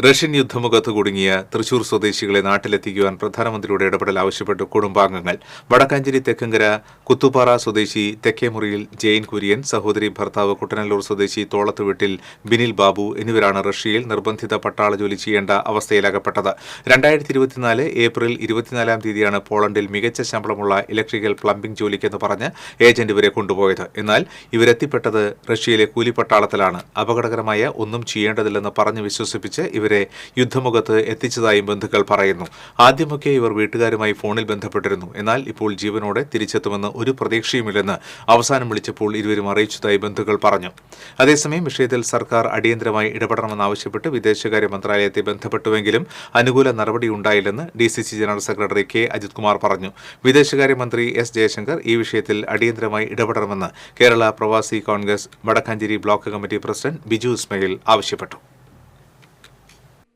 Russian യുദ്ധമുഖത്ത് കുടുങ്ങിയ തൃശൂർ സ്വദേശികളെ നാട്ടിലെത്തിക്കുവാൻ പ്രധാനമന്ത്രിയുടെ ഇടപെടൽ ആവശ്യപ്പെട്ട്. കുടുംബാംഗങ്ങൾ വടക്കാഞ്ചേരി തെക്കങ്കര കുത്തുപാറ സ്വദേശി തെക്കേമുറിയിൽ ജെയിൻ കുര്യൻ സഹോദരി ഭർത്താവ് കുട്ടനല്ലൂർ സ്വദേശി തോളത്ത് വീട്ടിൽ ബിനിൽ ബാബു എന്നിവരാണ് റഷ്യയിൽ നിർബന്ധിത പട്ടാള ജോലി ചെയ്യേണ്ട അവസ്ഥയിലകപ്പെട്ടത്. രണ്ടായിരത്തി ഇരുപത്തിനാല് ഏപ്രിൽ ഇരുപത്തിനാലാം തീയതിയാണ് പോളണ്ടിൽ മികച്ച ശമ്പളമുള്ള ഇലക്ട്രിക്കൽ പ്ലംബിംഗ് ജോലിക്കെന്ന് പറഞ്ഞ് ഏജന്റ് ഇവരെ കൊണ്ടുപോയത്. എന്നാൽ ഇവരെത്തിപ്പെട്ടത് റഷ്യയിലെ കൂലിപ്പട്ടാളത്തിലാണ്. അപകടകരമായ ഒന്നും ചെയ്യേണ്ടതില്ലെന്ന് പറഞ്ഞു വിശ്വസിപ്പിച്ച് ഇവരെ യുദ്ധമുഖത്ത് എത്തിച്ചതായും ബന്ധുക്കൾ പറയുന്നു. ആദ്യമൊക്കെ ഇവർ വീട്ടുകാരുമായി ഫോണിൽ ബന്ധപ്പെട്ടിരുന്നു. എന്നാൽ ഇപ്പോൾ ജീവനോടെ തിരിച്ചെത്തുമെന്ന് ഒരു പ്രതീക്ഷയുമില്ലെന്ന് അവസാനം വിളിച്ചപ്പോൾ ഇരുവരും അറിയിച്ചതായി ബന്ധുക്കൾ പറഞ്ഞു. അതേസമയം വിഷയത്തിൽ സർക്കാർ അടിയന്തരമായി ഇടപെടണമെന്നാവശ്യപ്പെട്ട് വിദേശകാര്യ മന്ത്രാലയത്തെ ബന്ധപ്പെട്ടുവെങ്കിലും അനുകൂല നടപടിയുണ്ടായില്ലെന്ന് D C C general secretary K Ajith Kumar പറഞ്ഞു വിദേശകാര്യമന്ത്രി എസ് ജയശങ്കർ ഈ വിഷയത്തിൽ അടിയന്തരമായി ഇടപെടണമെന്ന് Kerala Pravasi Congress Vadakkanchery block committee president Biju Ismail ആവശ്യപ്പെട്ടു.